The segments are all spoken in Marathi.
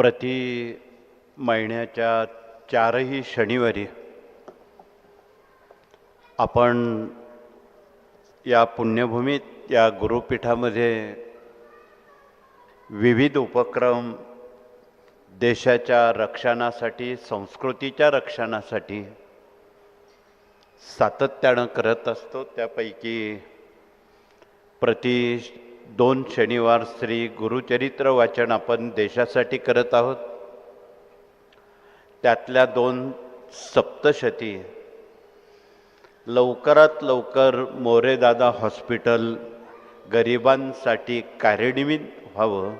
प्रति महिन्याच्या चारही शनिवारी आपण या पुण्यभूमीत या गुरुपीठामध्ये विविध उपक्रम देशाच्या रक्षणासाठी संस्कृतीच्या रक्षणासाठी सातत्यानं करत असतो. त्यापैकी प्रति दोन शनिवार श्री गुरुचरित्र वाचन आपण देशासाठी करत आहोत. त्यातल्या दोन सप्तशती. लवकरात लवकर मोरेदादा हॉस्पिटल गरिबांसाठी कार्यान्वित व्हावं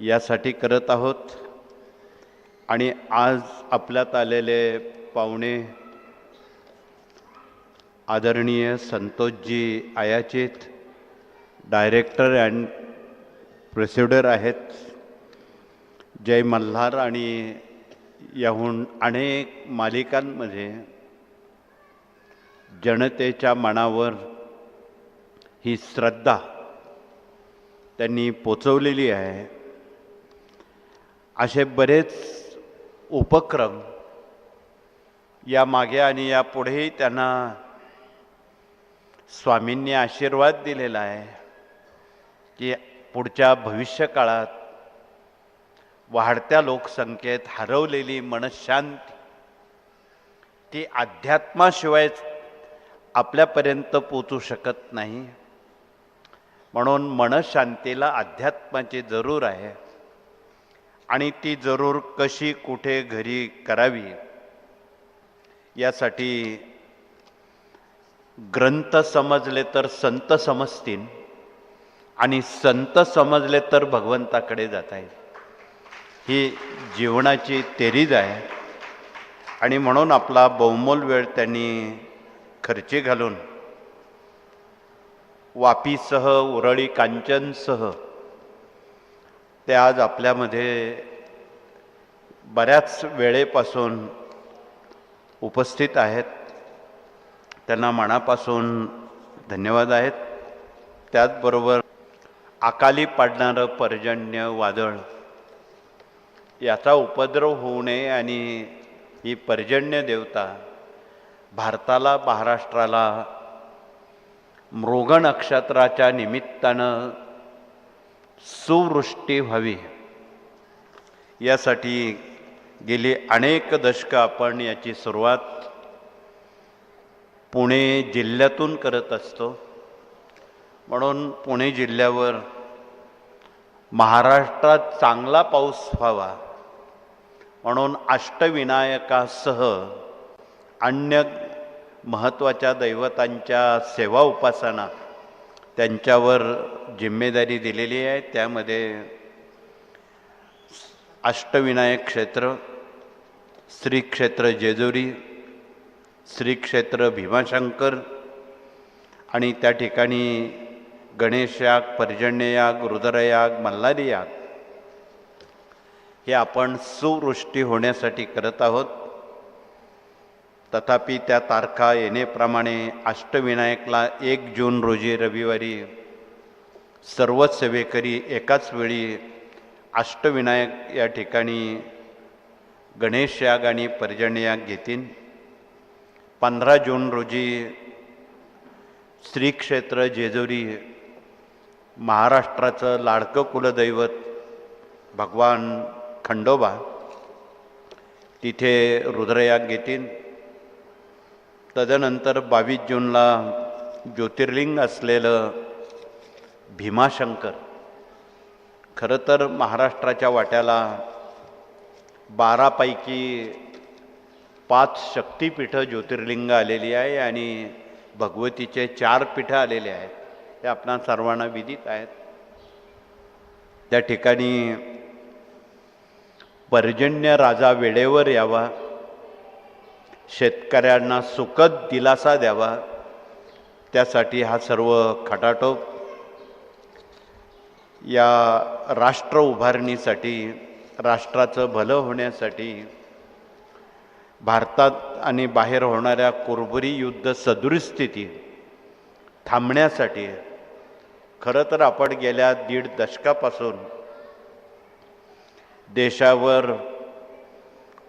यासाठी करत आहोत. आणि आज आपल्यात आलेले पाहुणे आदरणीय संतोषजी आयाचित. डायरेक्टर अँड प्रेसिडर आहेत जय मल्हार आणि याहून अनेक मालिकांमध्ये जनतेच्या मनावर ही श्रद्धा त्यांनी पोचवलेली आहे. असे बरेच उपक्रम या मागे आणि या पुढेही त्यांना स्वामींनी आशीर्वाद दिलेला आहे. की पुढच्या भविष्यकाळात वाढत्या लोकसंख्येत हरवलेली मनशांती ती अध्यात्माशिवाय आपल्यापर्यंत पोचू शकत नाही. म्हणून मनशांतीला अध्यात्माची जरूर आहे आणि ती जरूर कशी कुठे घरी करावी यासाठी ग्रंथ समजले तर संत समजतील. आणि संत समजले तर भगवंताकडे जाता येईल. ही जीवनाची तेरीज आहे. आणि म्हणून आपला बहुमोल वेळ त्यांनी खर्ची घालून वापीसह उरळी कांचनसह ते आज आपल्यामध्ये बऱ्याच वेळेपासून उपस्थित आहेत. त्यांना मनापासून धन्यवाद आहेत. त्याचबरोबर अकाली पाडणारं पर्जन्य वादळ. याचा उपद्रव होऊ नये आणि ही पर्जन्य देवता भारताला महाराष्ट्राला मृग नक्षत्राच्या निमित्तानं सुवृष्टी व्हावी. यासाठी गेली अनेक दशकं आपण याची सुरुवात पुणे जिल्ह्यातून करत असतो. म्हणून पुणे जिल्ह्यावर महाराष्ट्रात चांगला पाऊस व्हावा. म्हणून अष्टविनायकासह अन्य महत्त्वाच्या दैवतांच्या सेवा उपासना त्यांच्यावर जिम्मेदारी दिलेली आहे. त्यामध्ये अष्टविनायक क्षेत्र श्री क्षेत्र जेजुरी श्री क्षेत्र भीमाशंकर आणि त्या ठिकाणी गणेशयाग पर्जन्ययाग रुद्रयाग मल्हारीयाग हे आपण सुवृष्टी होण्यासाठी करत आहोत. तथापि त्या तारखा येणेप्रमाणे अष्टविनायकला एक जून रोजी रविवारी सर्वच सेवेकरी एकाच वेळी अष्टविनायक या ठिकाणी गणेशयाग आणि पर्जन्ययाग घेतील. पंधरा जून रोजी श्रीक्षेत्र जेजुरी महाराष्ट्राचं लाडकं कुलदैवत भगवान खंडोबा तिथे रुद्रयाग घेतील तदनंतर बावीस जूनला ज्योतिर्लिंग असलेलं भीमाशंकर खरं तर महाराष्ट्राच्या वाट्याला बारापैकी पाच शक्तिपीठं ज्योतिर्लिंग आलेली आहे आणि भगवतीचे चार पीठं आलेले आहेत. हे आपणा सर्वांना विदित आहेत. त्या ठिकाणी पर्जन्य राजा वेळेवर यावा. शेतकऱ्यांना सुखद दिलासा द्यावा. त्यासाठी हा सर्व खटाटोप या राष्ट्र उभारणीसाठी राष्ट्राचं भलं होण्यासाठी भारतात आणि बाहेर होणाऱ्या कुरबुरी युद्ध सदृस्थिती थांबण्यासाठी खरं तर आपण गेल्या दीड दशकापासून देशावर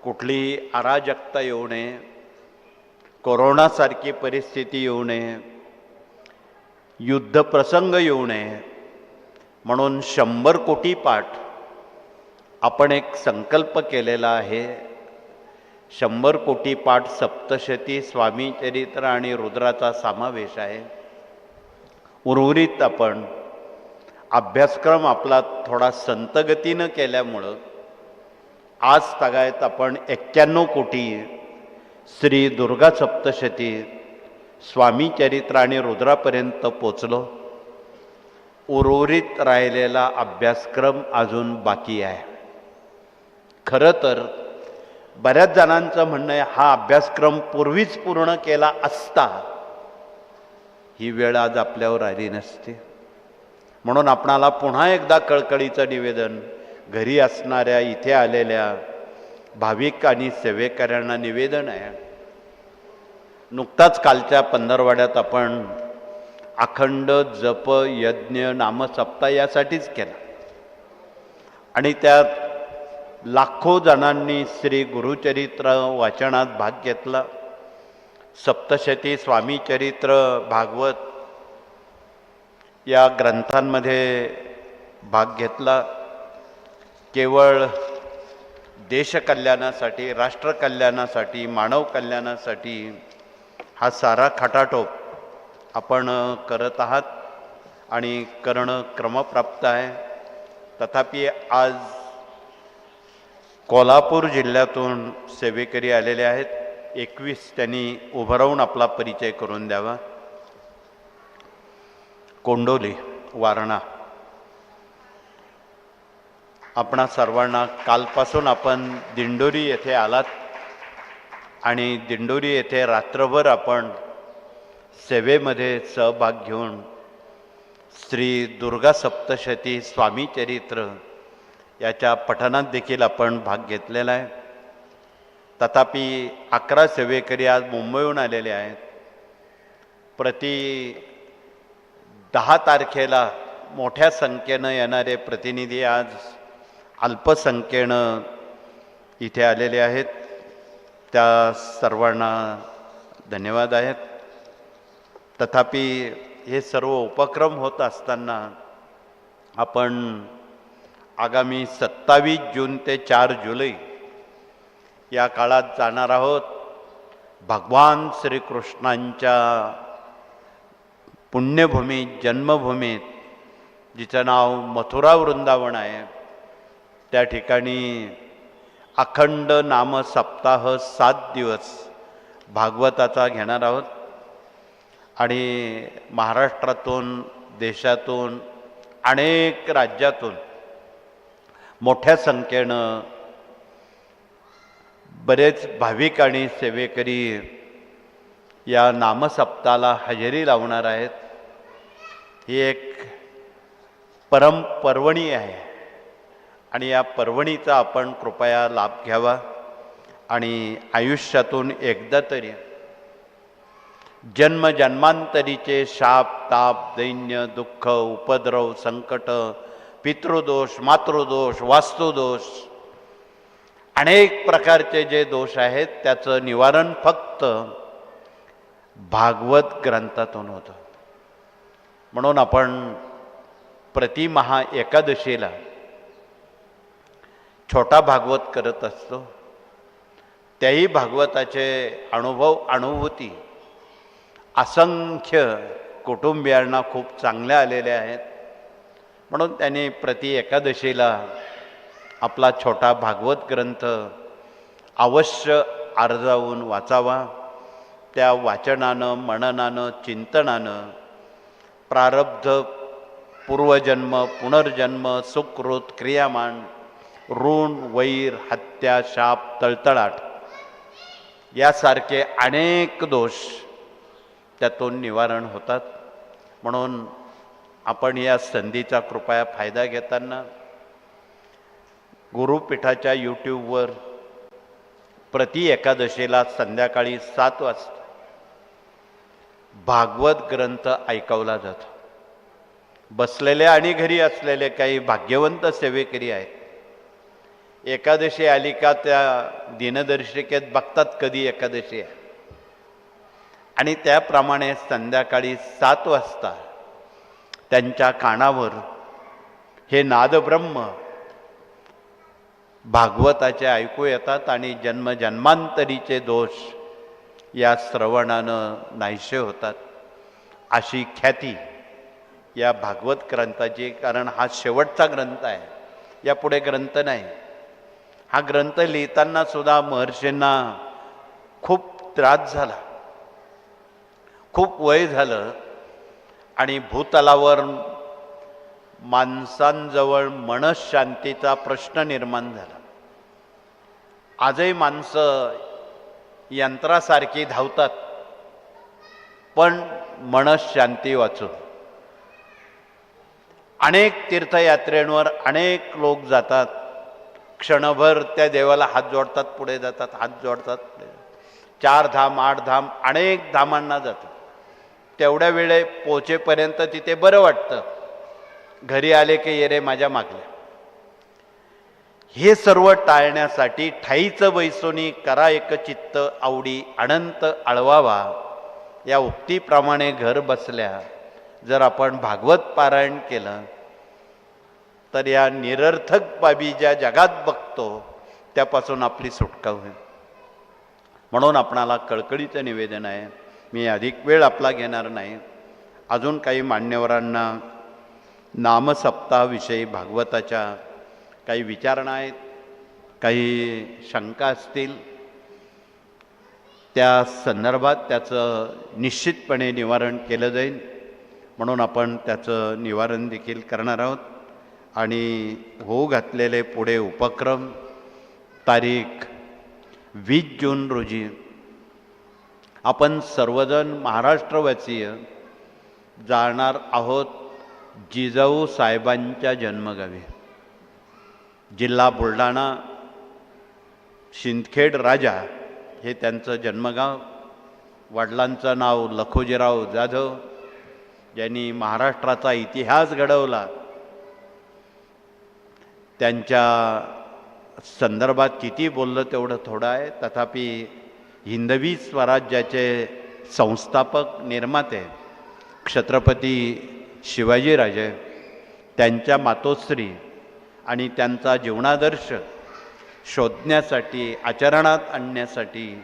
कुठलीही अराजकता येऊ नये कोरोनासारखी परिस्थिती येऊ नये युद्धप्रसंग येऊ नये म्हणून शंभर कोटी पाठ आपण एक संकल्प केलेला आहे. शंभर कोटी पाठ सप्तशती स्वामी चरित्र आणि रुद्राचा समावेश आहे. उर्वरित आपण अभ्यासक्रम आपला थोडा संतगतीनं केल्यामुळं आज तगायत आपण एक्क्याण्णव कोटी श्री दुर्गा सप्तशती स्वामी चरित्र आणि रुद्रापर्यंत पोचलो. उर्वरित राहिलेला अभ्यासक्रम अजून बाकी आहे. खरं तर बऱ्याच जणांचं म्हणणं आहे हा अभ्यासक्रम पूर्वीच पूर्ण केला असता ही वेळ आज आपल्यावर आली नसते. म्हणून आपणाला पुन्हा एकदा कळकळीचं निवेदन घरी असणाऱ्या इथे आलेल्या भाविक आणि सेवेकऱ्यांना निवेदन आहे. नुकताच कालच्या पंधरवाड्यात आपण अखंड जप यज्ञ नामसप्ताह यासाठीच केला. आणि त्यात लाखो जणांनी श्री गुरुचरित्र वाचनात भाग घेतला. सप्तशती स्वामी चरित्र भागवत या ग्रंथांमध्ये भाग घेतला. केवळ देशकल्याणासाठी राष्ट्रकल्याणासाठी मानव कल्याणासाठी हा सारा खटाटोप आपण करत आहात आणि करणं क्रमप्राप्त आहे. तथापि आज कोल्हापूर जिल्ह्यातून सेवेकरी आलेले आहेत. एकवीस त्यांनी उभं राहून आपला परिचय करून द्यावा. कोंडोली वारणा. आपणा सर्वांना कालपासून आपण दिंडोरी येथे आलात आणि दिंडोरी येथे रात्रभर आपण सेवेमध्ये सहभाग घेऊन श्री दुर्गा सप्तशती स्वामी चरित्र याच्या पठणात देखील आपण भाग घेतलेला आहे. तथापि अकरा सेवेकरी आज मुंबईहून आलेले आहेत. प्रति दहा तारखेला मोठ्या संख्येनं येणारे प्रतिनिधी आज अल्पसंख्येनं इथे आलेले आहेत. त्या सर्वांना धन्यवाद आहेत. तथापि हे सर्व उपक्रम होत असताना आपण आगामी सत्तावीस जून ते चार जुलै या काळात जाणार आहोत. भगवान श्रीकृष्णांच्या पुण्यभूमीत जन्मभूमीत जिचं नाव मथुरा वृंदावन आहे त्या ठिकाणी अखंड नाम सप्ताह सात दिवस भागवताचा घेणार आहोत. आणि महाराष्ट्रातून देशातून अनेक राज्यातून मोठ्या संख्येनं बरेच भाविक आणि सेवेकरी या नामसप्ताला हजेरी लावणार आहेत. ही एक परम पर्वणी आहे आणि या पर्वणीचा आपण कृपया लाभ घ्यावा आणि आयुष्यातून एकदा तरी जन्मजन्मांतरीचे शाप ताप दैन्य दुःख उपद्रव संकट पितृदोष मातृदोष वास्तुदोष अनेक प्रकारचे जे दोष आहेत त्याचं निवारण फक्त भागवत ग्रंथातून होतं. म्हणून आपण प्रतिमहा एकादशीला छोटा भागवत करत असतो. त्याही भागवताचे अनुभव अनुभूती असंख्य कुटुंबियांना खूप चांगल्या आलेल्या आहेत. म्हणून त्यांनी प्रति एकादशीला आपला छोटा भागवत ग्रंथ अवश्य अर्जावून वाचावा. त्या वाचनानं मननानं चिंतनानं प्रारब्ध पूर्वजन्म पुनर्जन्म सुकृत क्रियामान ऋण वैर हत्या शाप तळतळाट यासारखे अनेक दोष त्यातून निवारण होतात. म्हणून आपण या संधीचा कृपया फायदा घेताना गुरुपीठाच्या यूट्यूबवर प्रति एकादशीला संध्याकाळी सात वाजता भागवत ग्रंथ ऐकवला जातो. बसलेले आणि घरी असलेले काही भाग्यवंत सेवेकरी आहेत. एकादशी आली का त्या दिनदर्शिकेत बघतात कधी एकादशी आहे. आणि त्याप्रमाणे संध्याकाळी सात वाजता त्यांच्या कानावर हे नादब्रह्म भागवताचे ऐकू येतात आणि जन्मजन्मांतरीचे दोष या श्रवणानं नाहीसे होतात. अशी ख्याती या भागवत ग्रंथाची कारण हा शेवटचा ग्रंथ आहे. यापुढे ग्रंथ नाही. हा ग्रंथ लिहिताना सुद्धा महर्षींना खूप त्रास झाला. खूप वय झालं आणि भूतलावर माणसांजवळ मनशांतीचा प्रश्न निर्माण झाला. आजही माणसं यंत्रासारखी धावतात पण मनशांती वाचून. अनेक तीर्थयात्रेंवर अनेक लोक जातात क्षणभर त्या देवाला हात जोडतात पुढे जातात हात जोडतात पुढे चार धाम आठ धाम अनेक धामांना जातात. तेवढ्या वेळे पोचेपर्यंत तिथे बरं वाटतं. घरी आले की येरे माझ्या मागल्या. हे सर्व टाळण्यासाठी ठाईचं वैसोनी करा एक चित्त आवडी अनंत आळवावा. या उक्तीप्रमाणे घर बसल्या. जर आपण भागवत पारायण केलं तर या निरर्थक बाबी ज्या जगात बघतो त्यापासून आपली सुटका होईल. म्हणून आपणाला कळकळीचं निवेदन आहे मी अधिक वेळ आपला घेणार नाही. अजून काही मान्यवरांना नामसप्ताहाविषयी भागवताच्या काही विचारणा आहेत काही शंका असतील. त्या संदर्भात त्याचं निश्चितपणे निवारण केलं जाईल. म्हणून आपण त्याचं निवारण देखील करणार आहोत. आणि होऊ घातलेले पुढे उपक्रम तारीख वीस जून रोजी. आपण सर्वजण महाराष्ट्रवासीय जाणार आहोत. जिजाऊ साहेबांच्या जन्मगावी. जिल्हा बुलढाणा शिंदखेड राजा हे त्यांचं जन्मगाव. वडिलांचं नाव लखोजीराव जाधव ज्यांनी महाराष्ट्राचा इतिहास घडवला. त्यांच्या संदर्भात किती बोललं तेवढं थोडं आहे. तथापि हिंदवी स्वराज्याचे संस्थापक निर्माते छत्रपती शिवाजीराजे त्यांच्या मातोश्री आणि त्यांचा जीवनादर्श शोधण्यासाठी आचरणात आणण्यासाठी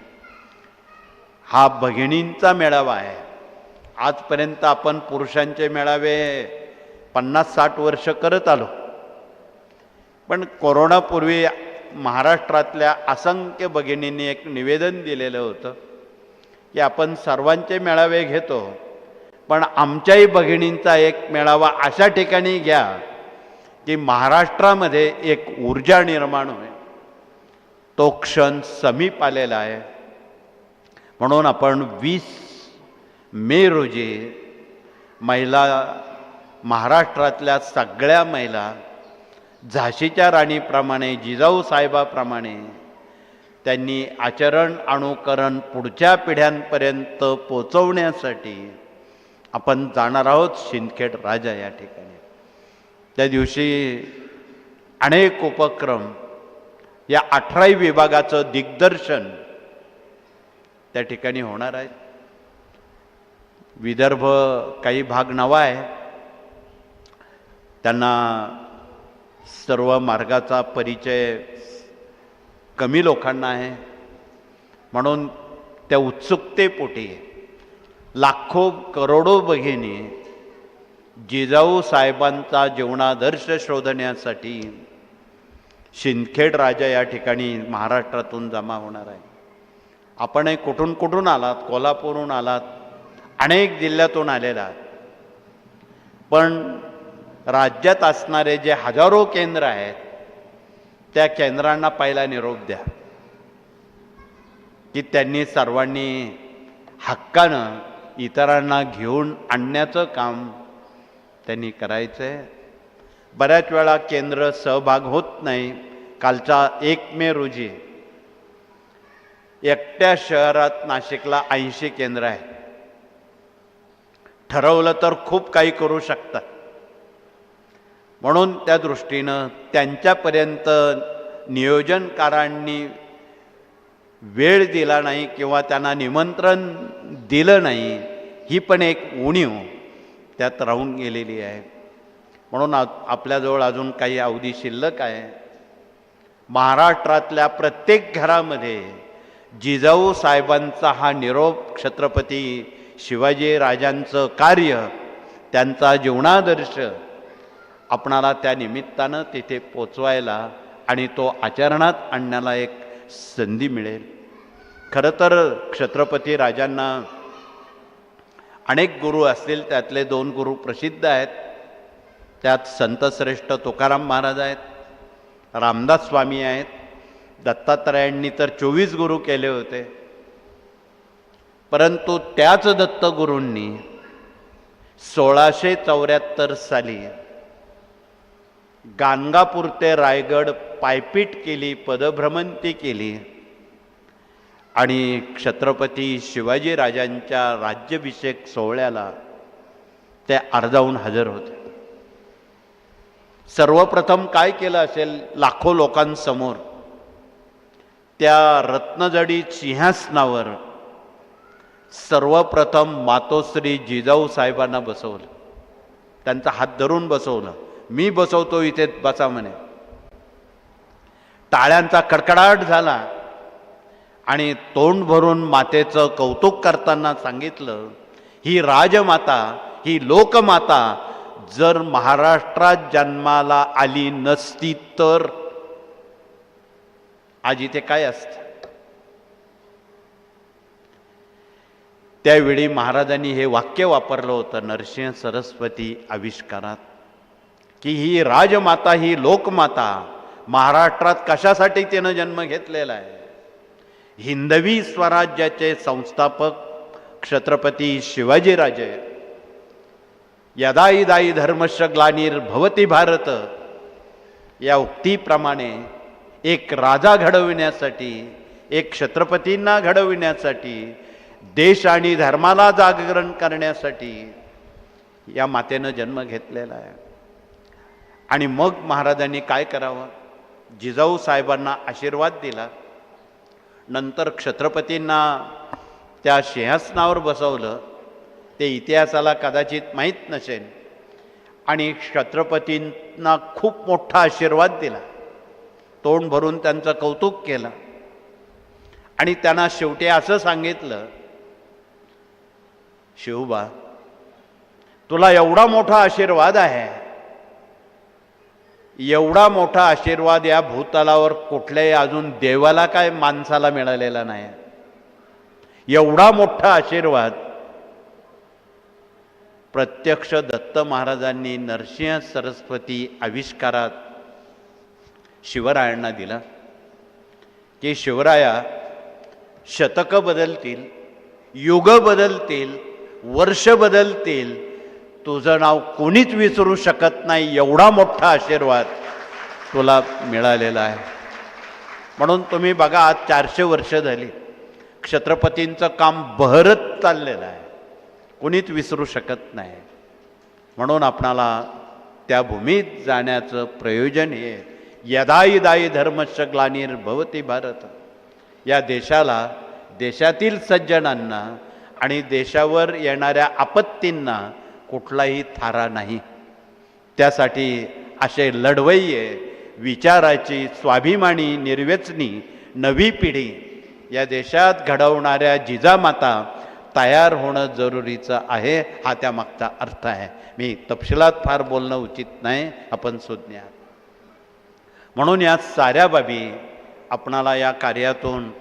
हा भगिनींचा मेळावा आहे. आजपर्यंत आपण पुरुषांचे मेळावे पन्नास साठ वर्ष करत आलो. पण कोरोनापूर्वी महाराष्ट्रातल्या असंख्य भगिनींनी एक निवेदन दिलेलं होतं की आपण सर्वांचे मेळावे घेतो. पण आमच्याही भगिनींचा एक मेळावा अशा ठिकाणी घ्या की महाराष्ट्रामध्ये एक ऊर्जा निर्माण होईल तो क्षण समीप आलेला आहे. म्हणून आपण वीस मे रोजी महिला महाराष्ट्रातल्या सगळ्या महिला झाशीच्या राणीप्रमाणे जिजाऊ साहेबाप्रमाणे त्यांनी आचरण अनुकरण पुढच्या पिढ्यांपर्यंत पोचवण्यासाठी आपण जाणार आहोत शिंदखेड राजा या ठिकाणी. त्या दिवशी अनेक उपक्रम या अठराही विभागाचं दिग्दर्शन त्या ठिकाणी होणार आहे. विदर्भ काही भाग नवा आहे. त्यांना सर्व मार्गाचा परिचय कमी लोकांना आहे. म्हणून त्या उत्सुकतेपोटी लाखो करोडो बघिनी जिजाऊ साहेबांचा जीवनादर्श शोधण्यासाठी शिंदखेड राजा या ठिकाणी महाराष्ट्रातून जमा होणार आहे. आपण कुठून कुठून आलात? कोल्हापूरहून आलात? अनेक जिल्ह्यातून आलेला आहात. पण राज्यात असणारे जे हजारो केंद्र आहेत त्या केंद्रांना पहिला निरोप द्या. की त्यांनी सर्वांनी हक्कानं इतरांना घेऊन आणण्याचं काम त्यांनी करायचं आहे बऱ्याच वेळा केंद्र सहभाग होत नाही. कालचा एक मे रोजी एकट्या शहरात नाशिकला ऐंशी केंद्र आहे ठरवलं तर खूप काही करू शकतात. म्हणून त्या दृष्टीनं त्यांच्यापर्यंत नियोजनकारांनी वेळ दिला नाही किंवा त्यांना निमंत्रण दिलं नाही ही पण एक उणीव त्यात राहून गेलेली आहे. म्हणून आ आपल्याजवळ अजून काही अवधी शिल्लक आहे. महाराष्ट्रातल्या प्रत्येक घरामध्ये जिजाऊ साहेबांचा हा निरोप छत्रपती शिवाजी राजांचं कार्य त्यांचा जीवनादर्श आपणाला त्या निमित्तानं तिथे पोचवायला आणि तो आचरणात आणण्याला एक संधी मिळेल. खरं तर छत्रपती राजांना अनेक गुरु असतील त्यातले दोन गुरु प्रसिद्ध आहेत. त्यात संतश्रेष्ठ तुकाराम महाराज आहेत रामदास स्वामी आहेत दत्तात्रयांनी तर चोवीस गुरु केले होते. परंतु त्याच दत्तगुरूंनी सोळाशे चौऱ्याहत्तर साली गाणगापूर ते रायगड पायपीट केली पदभ्रमंती केली. आणि छत्रपती शिवाजी राजांच्या राज्याभिषेक सोहळ्याला ते अर्जावून हजर होते. सर्वप्रथम काय केलं असेल लाखो लोकांसमोर? त्या रत्नजडी सिंहासनावर सर्वप्रथम मातोश्री जिजाऊ साहेबांना बसवलं. त्यांचा हात धरून बसवलं. मी बसवतो इथे बसा म्हणे. टाळ्यांचा कडकडाट झाला. आणि तोंड भरून मातेचं कौतुक करताना सांगितलं ही राजमाता ही लोकमाता जर महाराष्ट्रात जन्माला आली नसती तर आज इथे काय असत? त्यावेळी महाराजांनी हे वाक्य वापरलं होतं नरसिंह सरस्वती आविष्कारात की ही राजमाता ही लोकमाता महाराष्ट्रात कशासाठी तिनं जन्म घेतलेला आहे? हिंदवी स्वराज्याचे संस्थापक छत्रपती शिवाजीराजे यदाई दाई धर्मश ग्लानिर्भवती भारत. या उक्तीप्रमाणे एक राजा घडविण्यासाठी एक छत्रपतींना घडविण्यासाठी देश आणि धर्माला जागरण करण्यासाठी या मातेनं जन्म घेतलेला आहे. आणि मग महाराजांनी काय करावं? जिजाऊ साहेबांना आशीर्वाद दिला. नंतर क्षत्रपतींना त्या सिंहासनावर बसवलं. ते इतिहासाला कदाचित माहीत नसेल. आणि छत्रपतींना खूप मोठा आशीर्वाद दिला. तोंड भरून त्यांचं कौतुक केलं. आणि त्यांना शेवटी असं सांगितलं शिवबा तुला एवढा मोठा आशीर्वाद आहे. एवढा मोठा आशीर्वाद या भूतलावर कुठल्याही अजून देवाला काय माणसाला मिळालेला नाही. एवढा मोठा आशीर्वाद प्रत्यक्ष दत्त महाराजांनी नरसिंह सरस्वती आविष्कारात शिवरायांना दिला की शिवराया शतकं बदलतील युग बदलतील वर्ष बदलतील तुझं नाव कोणीच विसरू शकत नाही एवढा मोठा आशीर्वाद तुला मिळालेला आहे. म्हणून तुम्ही बघा आज चारशे वर्ष झाली. क्षत्रपतींचं काम बहरत चाललेलं आहे. कुणीच विसरू शकत नाही. म्हणून आपणाला त्या भूमीत जाण्याचं प्रयोजन हे यदाई दाई धर्मश ग्लानिर्भवती भारत. या देशाला देशातील सज्जनांना आणि देशावर येणाऱ्या आपत्तींना कुठलाही थारा नाही. त्यासाठी असे लढवय्ये विचाराची स्वाभिमानी निर्वेचनी नवी पिढी या देशात घडवणाऱ्या जिजामाता तयार होणं जरुरीचं आहे हा त्यामागचा अर्थ आहे. मी तपशिलात फार बोलणं उचित नाही आपण सुज्ञा म्हणून या साऱ्या बाबी आपणाला या कार्यातून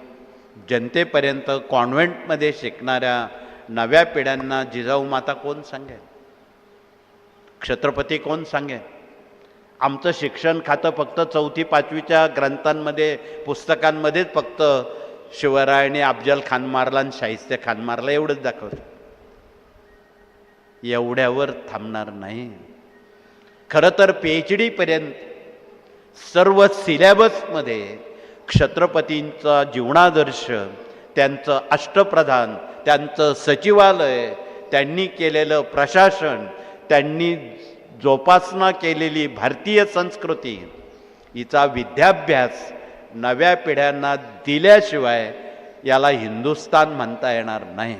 जनतेपर्यंत कॉन्व्हेंटमध्ये शिकणाऱ्या नव्या पिढ्यांना जिजाऊ माता कोण सांगेल? छत्रपती कोण सांगे आमचं शिक्षण खातं फक्त चौथी पाचवीच्या ग्रंथांमध्ये पुस्तकांमध्येच फक्त शिवरायाने अफजल खान मारला आणि शाहिस्ते खान मारला एवढंच दाखवलं. एवढ्यावर थांबणार नाही. खरं तर पी एच डीपर्यंत सर्व सिलेबसमध्ये छत्रपतींचा जीवनादर्श त्यांचं अष्टप्रधान त्यांचं सचिवालय त्यांनी केलेलं प्रशासन त्यांनी जोपासना केलेली भारतीय संस्कृती हिचा विद्याभ्यास नव्या पिढ्यांना दिल्याशिवाय याला हिंदुस्तान म्हणता येणार नाही.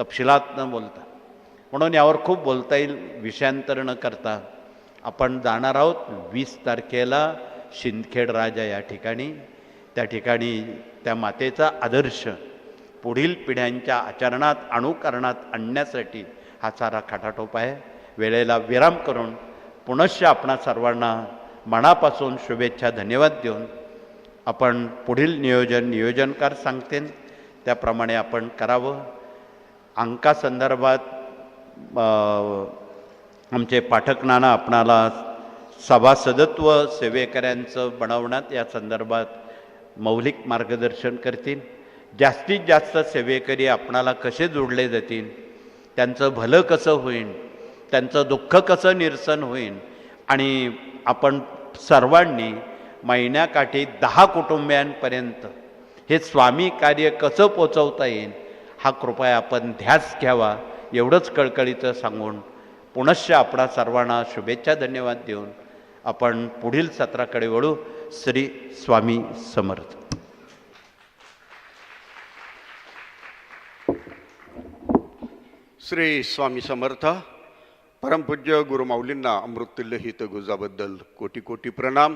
तपशिलात न बोलता. म्हणून यावर खूप बोलता येईल विषयांतर न करता. आपण जाणार आहोत वीस तारखेला शिंदखेड राजा या ठिकाणी. त्या ठिकाणी त्या मातेचा आदर्श पुढील पिढ्यांच्या आचरणात अनुकरणात आणण्यासाठी हा सारा खाटाटोप आहे. वेळेला विराम करून पुनश्च आपणा सर्वांना मनापासून शुभेच्छा धन्यवाद देऊन आपण पुढील नियोजन नियोजनकार सांगतील त्याप्रमाणे आपण करावं. अंकासंदर्भात आमचे पाठकनाना आपणाला सभासदत्व सेवेकऱ्यांचं बनवण्यात या संदर्भात मौलिक मार्गदर्शन करतील. जास्तीत जास्त सेवेकरी आपणाला कसे जोडले जातील? त्यांचं भलं कसं होईल त्यांचं दुःख कसं निरसन होईल आणि आपण सर्वांनी महिन्याकाठी दहा कुटुंबियांपर्यंत हे स्वामी कार्य कसं पोचवता येईल हा कृपया आपण ध्यास घ्यावा एवढंच कळकळीचं सांगून पुनश्च आपणा सर्वांना शुभेच्छा धन्यवाद देऊन आपण पुढील सत्राकडे वळू. श्री स्वामी समर्थ. श्री स्वामी समर्थ परमपूज्य गुरुमाऊलींना अमृतुल्य हितगुजाबद्दल कोटी कोटी प्रणाम.